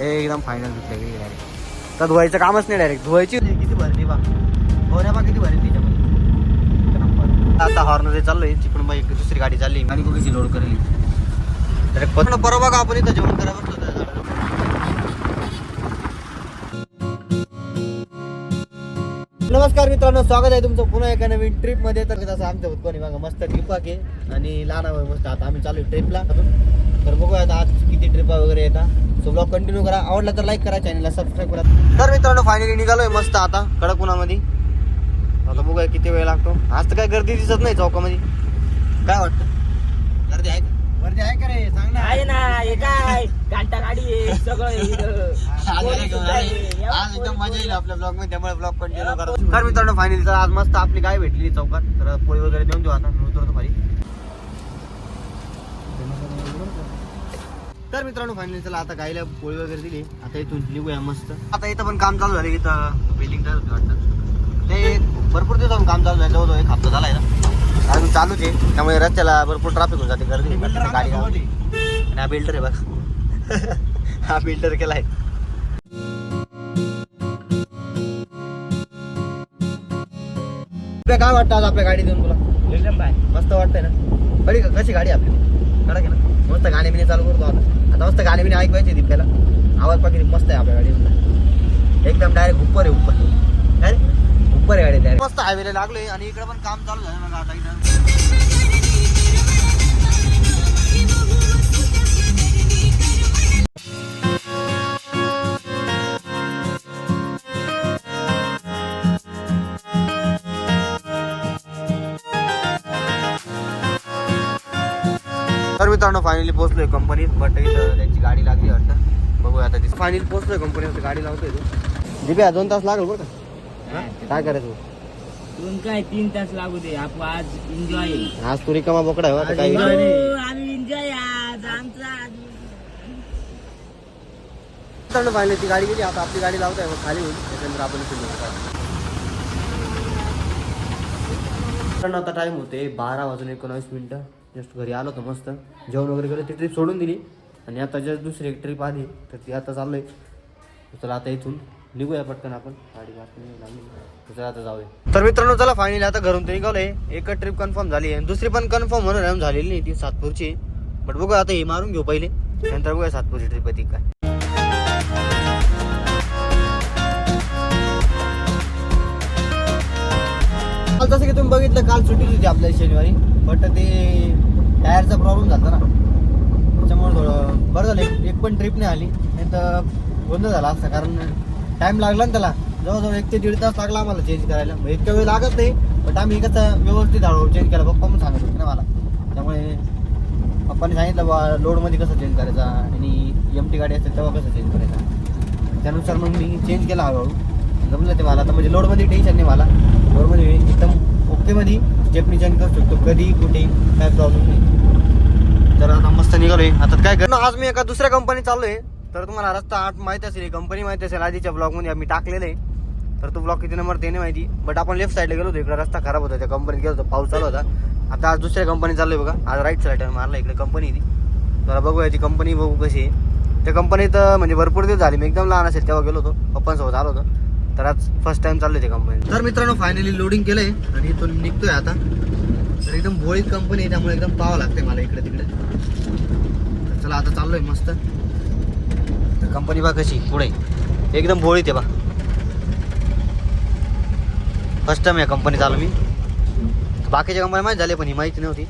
हे एकदम फायनल धुतले गेली डायरेक्ट तर धुवायचं कामच नाही डायरेक्ट धुवायची किती भरली बा? गोऱ्या बा किती भरली त्याच्यामध्ये? आता हॉर्नर चाललोय मग बाई दुसरी गाडी चालली. आणि कशी लोड करेल. डायरेक्ट पण बरोबर का आपण इथं जेवण करायला नमस्कार मित्रांनो स्वागत आहे तुमचं पुन्हा एका नवीन ट्रिपमध्ये. तर आमच्या उत्पन्न बघा मस्त ट्रिप आहे आणि लहान मस्त आता आम्ही चालू ट्रिपला तर बघूया आता आज किती ट्रिप वगैरे येतात. सो ब्लॉग कंटिन्यू करा. आवडला तर लाईक करा चॅनलला सबस्क्राईब करा. तर मित्रांनो फायनली निघालोय मस्त आता कडक उन्हामध्ये आता बघूया किती वेळ लागतो. आज तर काय गर्दी दिसत नाही चौकामध्ये. काय वाटतं? गर्दी आहे का? गर्दी आहे का रे? सांग ना. आहे ना हे काय? घंटा गाडी आहे सगळं आहे इथं. आज काय एकदम मजा येईल आपल्या ब्लॉगमध्ये त्यामुळे ब्लॉग कंटिन्यू करा. तर मित्रांनो फायनली तर आज मस्त आपली गाय भेटली चौकात. तर पोळी वगैरे देऊन देऊ आता. मी उतरतो खाली तर मित्रांनो फायनली चला आता गायला पोळी वगैरे दिली. आता इथून निघूया मस्त. आता इथं पण काम चालू झालं इथं बिल्डिंग चालू होती वाटतं ते भरपूर दिवसापासून काम चालू झालं जवळजवळ एक हप्ता झाला आहे ना. अजून चालूच आहे त्यामुळे रस्त्याला भरपूर ट्रॅफिक होऊन जाते गर्दी गाडी आणि हा बिल्डर आहे बघा. हा बिल्डर केलाय. तुला काय वाटतं आज आपल्या गाडी देऊन तुला. मस्त वाटतंय ना? बरी कशी गाडी आपली? कडक आहे ना? मस्त गाणे बिणे चालू करतो आता आता मस्त गाणे बिणे ऐकवायचे दिप्याला आवाज पाकिरी मस्त आहे आपल्या गाडी एकदम डायरेक्ट उपर आहे उपर. काय उप्पर उपर आहे गाडी डायरेक्ट मस्त हायवेला लागलोय आणि इकडे पण काम चालू झालं मला आता तर मित्रांनो फायनली पोहोचलोय कंपनीत बट इथं त्यांची गाडी लागली वाटतं. बघूया आता ती फायनली पोहोचलोय कंपनीत गाडी लावतोय तू. दिप्या दोन तास लागेल बरं का? हा? काय करायचं? दोन काय तीन तास लागू दे. आपण आज एन्जॉय आज तू रिकामा बोकडा आहे हो, आता काय आम्ही एन्जॉय आज. आमचा आज मित्रांनो फायनली ती गाडी गेली. आता आपली गाडी लावतोय मग खाली होईल. त्याच्यानंतर आपण निघू. मित्रांनो आता टाइम होते बारा वाजून एकोणावीस मिनिटं. जस्ट घरी आलो होतो मस्त. जेवण वगैरे केलं ती ट्रिप सोडून दिली. आणि आता जस्ट दुसरी एक ट्रिप आली. तर ती आता चाललोय. चला आता इथून निघूया पटकन आपण. गाडी लागली चला आता जाऊया. तर मित्रांनो चला फायनली आता घरून तर निघालोय. एक ट्रिप कन्फर्म झाली आहे. दुसरी पण कन्फर्म म्हणून झालेली नाही ती सातपूरची. बट बघू आता हे मारून घेऊ पहिले. नंतर बघूया सातपूरची ट्रिप आहे ती काय. काल जसं की तुम्ही बघितलं काल सुट्टी होती आपल्या शनिवारी बट ते टायरचा प्रॉब्लेम झाला ना. त्याच्यामुळे थोडं बरं झालं. एक- पण ट्रिप नाही आली. नाही तर गोंधळ झाला असता. कारण टाइम लागला ना त्याला. जवळजवळ एक ते दीड तास लागला आम्हाला चेंज करायला. मग इतका वेळ लागत नाही बट आम्ही एकच व्यवस्थित हळूहळू चेंज केला. पप्पा पण सांगत होते ना मला. त्यामुळे पप्पाने सांगितलं बा लोडमध्ये कसं चेंज करायचा? आणि एम टी गाडी असेल तेव्हा कसं चेंज करायचा? त्यानुसार मग मी चेंज केला हळूहळू. जमलं ते मला. आता म्हणजे लोडमध्ये टेन्शन नाही मला. बरोबर आहे. एकदम ओकेमध्ये स्टेपनी जॉईन करू शकतो कधी कुठे काय प्रॉब्लेम नाही. तर आता मस्त निघालोय. आता काय करणं आज मी एका दुसऱ्या कंपनी चाललोय. तर तुम्हाला रस्ता आठ माहिती असेल कंपनी माहिती असेल. आधीच्या ब्लॉगमध्ये आम्ही टाकलेलं आहे. तर तो ब्लॉक किती नंबर ते नाही माहिती. बट आपण लेफ्ट साईडला गेलो होतो. इकडे रस्ता खराब होता. त्या कंपनीत गेलो होतो. पाऊस चालू होता. आता आज दुसऱ्या कंपनी चाललोय बघा. आज राईट साईड मारला इकडे कंपनी ती जरा बघूया ती कंपनी बघू कशी आहे. त्या कंपनीत म्हणजे भरपूर दिवस झाले. मी एकदम लहान असेल तेव्हा गेलो होतो. पप्पांसोबत आलो होतो. तर आज फर्स्ट टाइम चाललोय त्या कंपनीत तर मित्रांनो फायनली लोडिंग केलंय आणि इथून निघतोय आता. तर एकदम भोळीत कंपनी आहे त्यामुळे एकदम पाहावं लागतंय मला इकडे तिकडे. तर चला आता चाललोय मस्त. तर कंपनी बा कशी पुढे. एकदम भोळीत आहे बा फर्स्ट टाइम या कंपनीत आलो मी. बाकीच्या कंपन्या माहिती झाले पण ही माहिती नव्हती.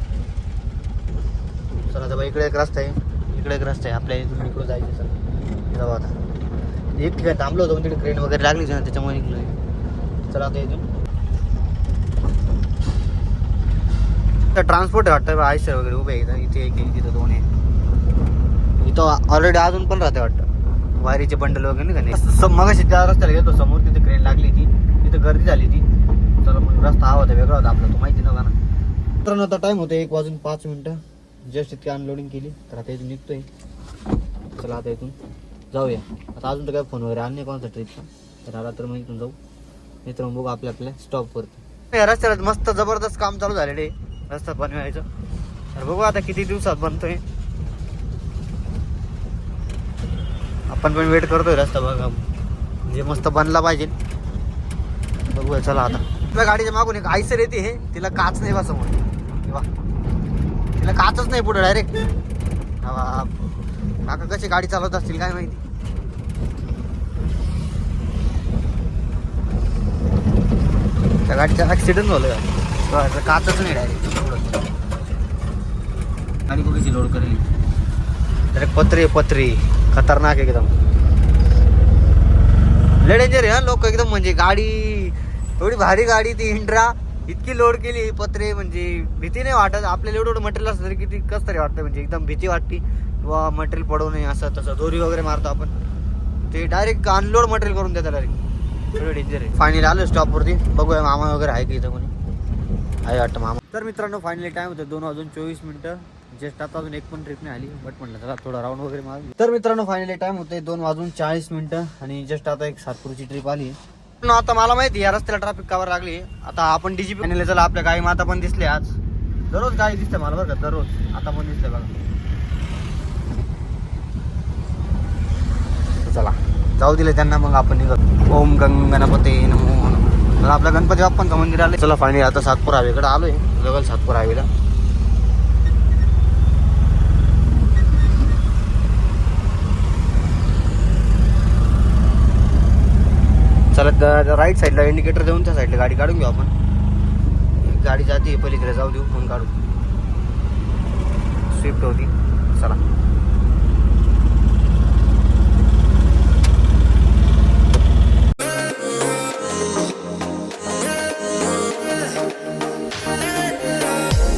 चला आता बा इकडे एक रस्ता आहे. इकडे एक रस्ता आहे. आपल्या इथून इकडे जायचं चला. जाऊ आता. एक ठिकाणी थांबलो होतो पण तिकडे क्रेन वगैरे लागली ना त्याच्यामुळे निघलो चला आता इथून. तर ट्रान्सपोर्ट आहे वाटतं आयसर वगैरे उभे आहे इथे एक तिथं दोन आहे इथं ऑलरेडी अजून पण राहते वाटतं. वायरीचे बंडल वगैरे नाही का नाही? मग त्या रस्त्याला गेलो समोर तिथे क्रेन लागली ती तिथं गर्दी झाली ती चला मग रस्ता हा होता वेगळा होता आपला तो माहिती नव्हता ना. तर आता टाइम होता एक वाजून पाच मिनटं. जस्ट इतकी अनलोडिंग केली तर आता इथून निघतोय. चला आता इथून. जाऊया. आता अजून तर काय फोन वगैरे आणणे कोणाचा ट्रिपचा तर आला तर मग इथून जाऊ. नाही तर मग बघू आपल्या आपल्या स्टॉपवरती या रस्त्याला मस्त जबरदस्त काम चालू झालेलं आहे. रस्ता बनवायचं. तर बघू आता किती दिवसात बनतोय. आपण पण वेट करतोय रस्ता बघा. म्हणजे मस्त बनला पाहिजे. बघूया चला आता. आपल्या गाडीच्या मागून एक आयसर येते हे. तिला काच नाही बा समोर. तिला काचच नाही पुढे डायरेक्ट काका कशी गाडी चालवत असतील काय माहिती? त्या गाडीचा ऍक्सिडेंट झालं तर काचच नाही डायरेक्ट गाडी कुठेची लोड करेल? तर पत्रे पत्रे. खतरनाक एकदम. लेडेंजर आहे लोक एकदम म्हणजे गाडी एवढी भारी गाडी ती इंट्रा इतकी लोड केली पत्रे म्हणजे भीती नाही वाटत. आपल्याला एवढं एवढं मटेरियल असलं तरी किती कस तरी वाटतं म्हणजे एकदम भीती वाटते. किंवा मटेरियल पडू नये असं तसं दोरी वगैरे मारतो आपण. ते डायरेक्ट अनलोड मटेरियल करून देतात डायरेक्ट एवढं डेंजर आहे. फायनली आलो स्टॉपवरती बघूया मामा वगैरे आहे की इथं कोणी? आहे वाटतं मामा. तर मित्रांनो फायनली टाइम होतं दोन वाजून चोवीस मिनटं. जस्ट आता अजून एक पण ट्रिप नाही आली बट म्हटलं चला थोडा राऊंड वगैरे मार. तर मित्रांनो फायनली टाइम होते दोन वाजून चाळीस मिनटं आणि जस्ट आता एक सातपूरची ट्रिप आली. पण आता मला माहिती या रस्त्याला ट्रॅफिक कवर लागली. आता आपण डीजीपी फायनली चला आपल्या गाई माता पण दिसले आज. दररोज गाई दिसते मला बरं का दररोज. आता पण दिसते बघा. चला. जाऊ दिले त्यांना मग आपण निघत. ओम गंग गणपती नमो तर आपला गणपती बाप्पांचं मंदिर आले? चला फायनली आता सातपूर हायवेकडे आलोय. लगल सातपूर हायवेला चला राईट साईडला इंडिकेटर देऊन त्या साईडला गाडी काढून घेऊ आपण. एक गाडी जाते पलीकडे जाऊ देऊ फोन काढू स्विफ्ट होती. चला.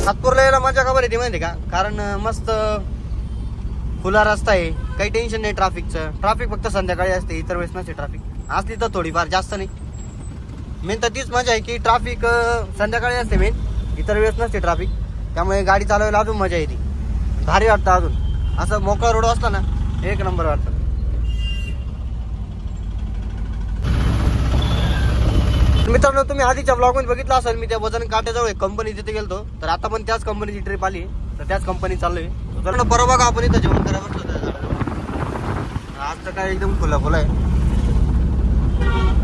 सातपूरला यायला मजा का बरं येते माहिती का? कारण मस्त खुला रस्ता आहे. काही टेन्शन नाही ट्रॅफिकचं ट्रॅफिक फक्त संध्याकाळी असते इतर वेळेस नसते ट्रॅफिक असली तर थोडीफार जास्त नाही. मेन तर तीच मजा आहे की ट्रॅफिक संध्याकाळी असते मेन इतर वेळेस नसते ट्रॅफिक त्यामुळे गाडी चालवायला अजून मजा येते. भारी वाटतं अजून. असं मोकळा रोड असला ना एक नंबर वाटतं. मित्रांनो तुम्ही आधीच्या ब्लॉगमध्ये बघितलं असेल मी त्या वजन काट्याजवळ एक कंपनी तिथे गेलो तर आता पण त्याच कंपनीची ट्रिप आली. तर त्याच कंपनी चाललोय तर बरं बघा आपण इथं जेवण करायला बसलो आज तर काय एकदम खुला खुला आहे.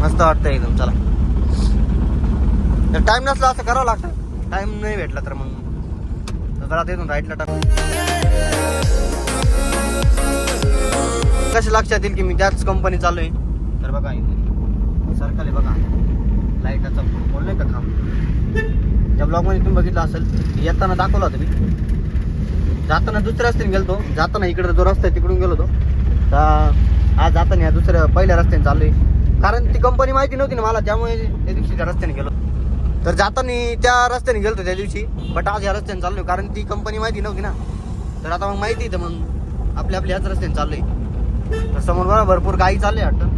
मस्त वाटतं एकदम चला. तर टाइम नसला असं करावं लागतं. टाइम नाही भेटला तर मग. तर जरा तिथून राईटला टाकू. कसे लक्षात येईल की मी त्याच कंपनी चाललोय तर बघा इथे. बघा. लाईटाचा बोललोय का खांब त्या ब्लॉगमध्ये तुम्ही बघितलं असेल येताना दाखवला होता मी. जाताना दुसऱ्या रस्त्याने गेलो जाताना इकडे जो रस्ता आहे तिकडून गेलो होतो. तर आज जाताना या दुसऱ्या पहिल्या रस्त्याने चाललोय. कारण ती कंपनी माहिती नव्हती ना मला त्यामुळे त्या दिवशी त्या रस्त्याने गेलो. तर जाताना त्या रस्त्याने गेलो त्या दिवशी. बट आज या रस्त्याने चाललो कारण ती कंपनी माहिती नव्हती ना. तर आता मग माहिती आहे तर मग आपल्या आपल्या याच रस्त्याने चाललोय. तर समोर बरं भरपूर गाई चालले वाटतं.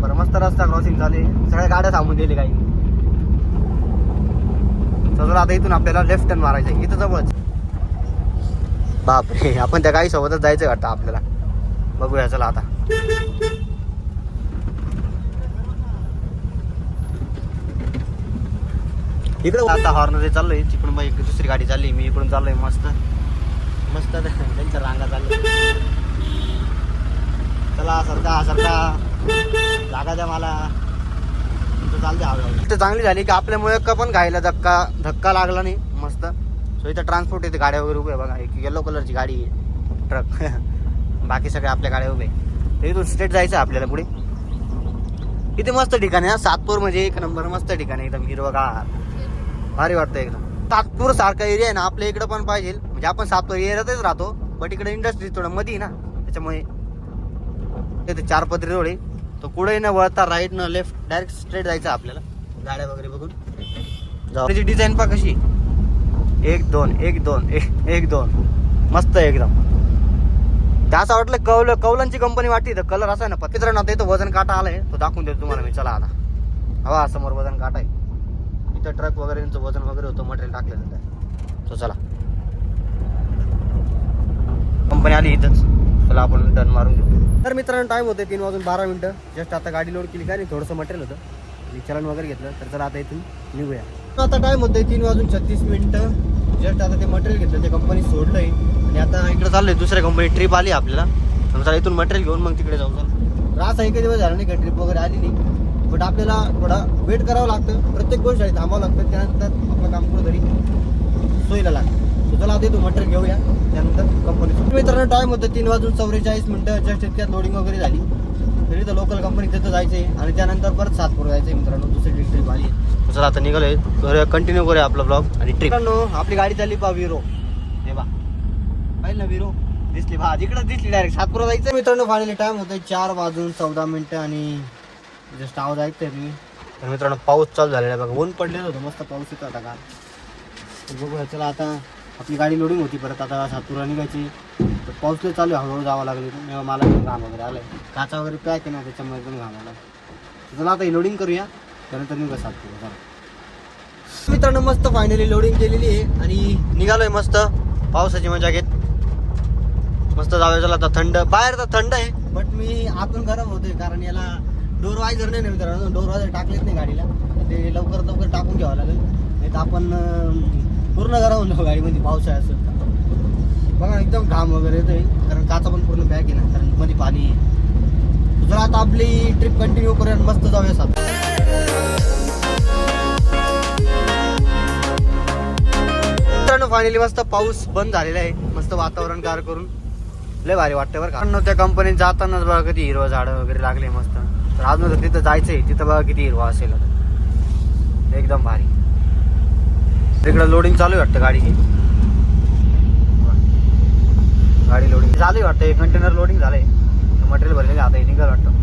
नंबर मस्त रस्ता क्रॉसिंग झाले. सगळ्या गाड्या थांबून दिले काही. चल आता इथून आपल्याला लेफ्ट टर्न मारायचं इथं जवळच. बापरे आपण त्या गाई सोबतच जायचं वाटतं आपल्याला. बघूया चला आता. इकडे आता हॉर्नर चाललोय. तिकडून मग एक दुसरी गाडी चालली. मी इकडून चाललोय मस्त. मस्त त्यांच्या रांगा चाललोय. चला सरका सरका. जागा द्या मला. चालते इथं चांगली झाली की आपल्यामुळे का पण गायला धक्का धक्का लागला नाही मस्त. सो इथं ट्रान्सपोर्ट येते गाड्या वगैरे उभ्या बघा. एक येलो कलरची गाडी आहे. ट्रक बाकी सगळे आपल्या गाड्या उभे तर इथून स्ट्रेट जायचं आहे आपल्याला पुढे. इथे मस्त ठिकाण आहे सातपूर म्हणजे एक नंबर मस्त ठिकाण आहे. एकदम हिरवगार. भारी वाटतं एकदम. सातपूर सारखा एरिया आहे ना आपल्या इकडं पण पाहिजे. म्हणजे आपण सातपूर एरियातच राहतो बट इकडे इंडस्ट्री थोडं मध्ये ना त्याच्यामुळे. तिथे चार पदरी रोड आहे. तो कुठेही न वळता राईट न लेफ्ट डायरेक्ट स्ट्रेट जायचं आपल्याला. गाड्या वगैरे बघून. जाऊ. त्याची डिझाईन पा कशी. एक दोन एक दोन एक एक दोन. मस्त आहे एकदम. ते असं वाटलं कौल कौलांची कंपनी वाटते तर कलर असा आहे ना पत्र ना इथं वजन काटा आलाय. तो दाखवून देतो तुम्हाला मी चला आता. हवा समोर वजन काटा आहे. इथं ट्रक वगैरे वजन वगैरे होतं मटेरियल टाकलेलं तर तो चला. कंपनी आली इथंच. चला आपण टर्न मारून घेऊ. तर मित्रांनो टाईम होते तीन वाजून बारा मिनिटं. जस्ट आता गाडी लोड केली काय नाही थोडंसं मटेरियल होतं. विचारण चलन वगैरे घेतलं तर चला आता इथून निघूया. आता टाईम होते तीन वाजून छत्तीस मिनिटं. जस्ट आता ते मटेरियल घेतलं ते कंपनी सोडलंय. आणि आता इकडे आहे दुसऱ्या कंपनी ट्रिप आली आपल्याला. चला इथून मटेरियल घेऊन मग तिकडे जाऊ चला. तर असं एकही दिवस झाला नाही का ट्रिप वगैरे आली नाही. बट आपल्याला थोडा वेट करावं लागतं. प्रत्येक गोष्ट आहे थांबावं लागतं. त्यानंतर आपलं काम कुठं तरी सोयीला लागतं. चला आता इथून मटेरियल घेऊया. त्यानंतर कंपनी मित्रांनो टाईम होतं तीन वाजून चौवेचाळीस मिनटं जस्ट इतक्यात लोडिंग वगैरे झाली. तरी तर लोकल कंपनी तिथं जायचं आहे आणि त्यानंतर परत सातपूर जायचं आहे मित्रांनो दुसरी ट्रिप आली चला आता निघालोय. करूया कंटिन्यू करूया आपला ब्लॉग आणि ट्रिप आपली गाडी चालली पा विरो हे बा पाहिलं ना विरो दिसली. बा तिकडं दिसली डायरेक्ट सातपूर जायचं मित्रांनो फायनली टाईम होतं चार वाजून चौदा मिनटं आणि जस्ट आवाज ऐकतोय तुम्ही तर मित्रांनो पाऊस चालू झालेला आहे बघा. ऊन पडलेलं होतं. मस्त पाऊस येतो आता का बघूया चला आता आपली गाडी लोडिंग होती परत आता सातपुरा निघायची. तर पाऊस लय चालू आहे हळूहळू जावं लागलं. मला पण घाम वगैरे आलाय. काचा वगैरे पॅक आहे ना त्याच्यामुळे पण घाम आला चला आता लोडिंग करूया. त्यानंतर निघा सातपुरा चला. मित्रांनो मस्त फायनली लोडिंग केलेली आहे आणि निघालोय मस्त. पावसाची मजा घेत. मस्त जाऊया चला आता थंड. बाहेर तर थंड आहे बट मी आतून गरम होतोय कारण याला डोर वायझर नाही ना मित्रांनो. डोर वायझर टाकलेच नाही गाडीला. ते लवकर लवकर टाकून घ्यावं लागेल. नाही तर आपण पूर्ण गरम होऊन गाडीमध्ये पाऊस असेल तर. बघा एकदम घाम वगैरे येतोय. कारण काचा पण पूर्ण पॅक आहे ना कारण मध्ये पाणी आहे. जर आता आपली ट्रिप कंटिन्यू करून मस्त जाऊया सात. मित्रांनो फायनली मस्त पाऊस बंद झालेला आहे. मस्त वातावरण गार करून. लय भारी वाटतं बरं कारण त्या कंपनीत जातानाच बघा किती हिरवं झाडं वगैरे लागले मस्त. तर अजून तर तिथं जायचंय. तिथं बघा किती हिरवा असेल आता. एकदम भारी. तिकडं लोडिंग चालू आहे वाटतं गाडीची. गाडी लोडिंग चालू आहे वाटतं कंटेनर लोडिंग झालंय. मटेरियल भरलेलं आता निघाल वाटतं.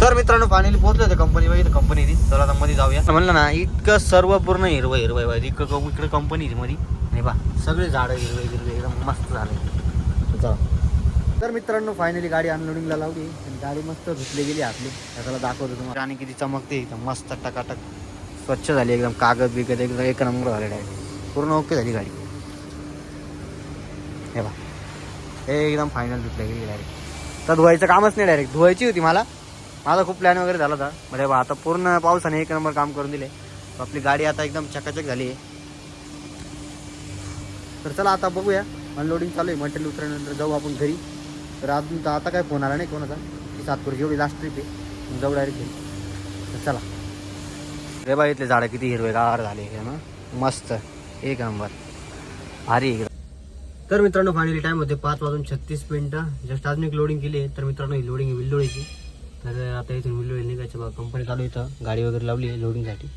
तर मित्रांनो फायनली पोहोचलो होते कंपनी बघितलं कंपनी ती तर आता मध्ये जाऊया. म्हणलं ना इतकं सर्व पूर्ण हिरवं हिरवं आहे इतकं इकडे कंपनी मध्ये नाही बा सगळे झाडं हिरवे हिरवे एकदम मस्त झाले. तर मित्रांनो फायनली गाडी अनलोडिंगला लावली. आणि गाडी मस्त धुतली गेली आपली त्याला दाखवतो तुम्हाला. आणि किती चमकते एकदम मस्त टकाटक. स्वच्छ झाली एकदम कागद बिगद एकदम एक नंबर झालेला आहे. पूर्ण ओके झाली गाडी. हे बा हे एकदम फायनल धुतल्या गेली डायरेक्ट तर धुवायचं कामच नाही डायरेक्ट धुवायची होती मला. माझा खूप प्लॅन वगैरे झाला होता. म्हणजे बा आता पूर्ण पावसाने एक नंबर काम करून दिले आपली गाडी आता एकदम चकाचक झाली आहे. तर चला आता बघूया. अनलोडिंग चालू आहे. मटेरियल उतरल्यानंतर जाऊ आपण घरी. तर अजून तर आता काय फोन आला नाही कोणाचा. ती सातपूरची एवढी लास्ट ट्रिप आहे. जाऊ डायरेक्ट घरी. तर चला. रे बा इथले झाडं किती हिरवेगार झाले हे ना मस्त. एक नंबर. भारी एकदम तर मित्रांनो फायनली टाइम होते पाच वाजून छत्तीस मिनिटं. जस्ट अजून एक लोडिंग केली आहे. तर मित्रांनो ही लोडिंग विल्लोळीची. तर आता इथून विल्लोळी निघायचं बघा कंपनी चालू आहे इथं. गाडी वगैरे लावली आहे लोडिंगसाठी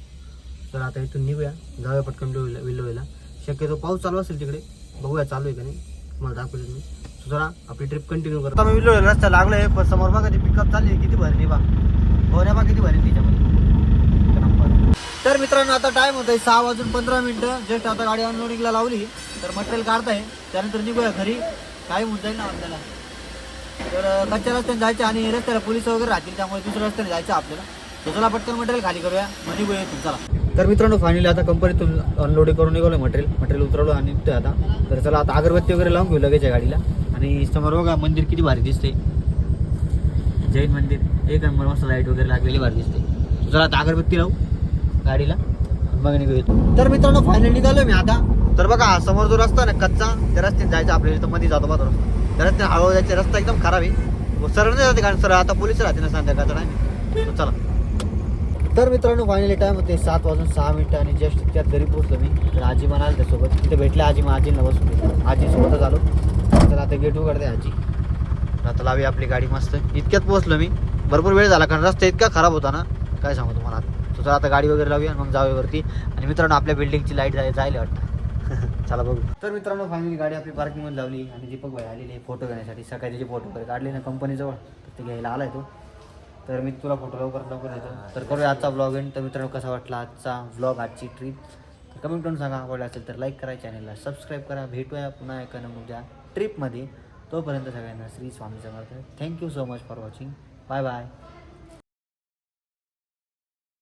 तर आता इथून निघूया. जाऊया पटकन विल्लोळीला विल्लोळीला. शक्यतो पाऊस चालू असेल तिकडे. बघूया चालू आहे का नाही. तुम्हाला दाखवले तुम्ही So जरा आपली ट्रिप कंटिन्यू करतो आता मी रस्ता लागलो आहे पण समोर बघा ती पिकअप चालली किती भरली बा. होण्या बा किती भरली त्याच्यामध्ये तर मित्रांनो आता टाइम होत आहे सहा वाजून पंधरा मिनिटं. जस्ट आता गाडी अनलोडिंगला लावली. तर मटेरियल काढताय. त्यानंतर निघूया घरी. काय होऊन जाईल ना आपल्याला. तर कच्च्या रस्त्याने जायचं आणि रस्त्याला पोलीस वगैरे राहतील त्यामुळे दुसऱ्या रस्त्याने जायचं आपल्याला. तर चला पटकन मटेरियल खाली करूया. मग निघूया इथून चला. तर मित्रांनो फायनली आता कंपनीतून अनलोडिंग करून निघालो मटेरियल मटेरियल उतरवलं आणि निघतोय आता. तर चला आता अगरबत्ती वगैरे लावून घेऊ लगेच या गाडीला. आणि समोर बघा मंदिर किती भारी दिसते जैन मंदिर. एक नंबर मस्त लाइट वगैरे लागलेली भारी दिसते चला आता अगरबत्ती लावू. गाडीला. मग निघू येतो तर मित्रांनो फायनली निघालो मी आता. तर बघा हा समोर जो रस्ता ना कच्चा त्या रस्त्याने जायचं आपल्याला. इथं मध्ये जातो बघा रस्ता. त्या रस्त्याने हळूहळू जायचा रस्ता एकदम खराब आहे. व सरळ नाही जाते कारण सर आता पोलीस राहते ना संध्याकाळचा टाइम चला. तर मित्रांनो फायनली टाइम होते. सात वाजून सहा मिनिटं आणि जस्ट त्यात घरी पोहोचलो मी. तर आजी म्हणाल त्यासोबत तिथे भेटले आजी मग आजींना बसून घेतलं. आजी सोबतच आलो. तर आता गेट उघडते आजी. आता लावी आपली गाडी मस्त. इतक्यात पोहोचलो मी. भरपूर वेळ झाला कारण रस्ता इतका खराब होता ना. काय सांगू तुम्हाला चला आता गाडी वगैरे लावूया मग जाऊया वरती आणि मित्रांनो आपल्या बिल्डिंगची लाइट जाय जायला वाटतं. चला बघू. तर मित्रांनो फायनली गाडी आपली पार्किंगमध्ये लावली. आणि दीपक भाई आलेले फोटो घेण्यासाठी. सकाळी त्याचे फोटो वगैरे काढले ना कंपनीजवळ तर ते घ्यायला आलाय तो. तर मी तुला फोटो लवकर लवकर येतो तर करूया आजचा ब्लॉग एंड तर मित्रांनो कसा वाटला आजचा ब्लॉग आजची ट्रिप कमेंट करून सांगा. आवडला असेल तर लाईक करा चॅनलला सबस्क्राईब करा. भेटूया पुन्हा एका नमुद्या ट्रिपमध्ये तोपर्यंत सगळ्यांना Shri Swami Samarth. Thank you so much for watching bye bye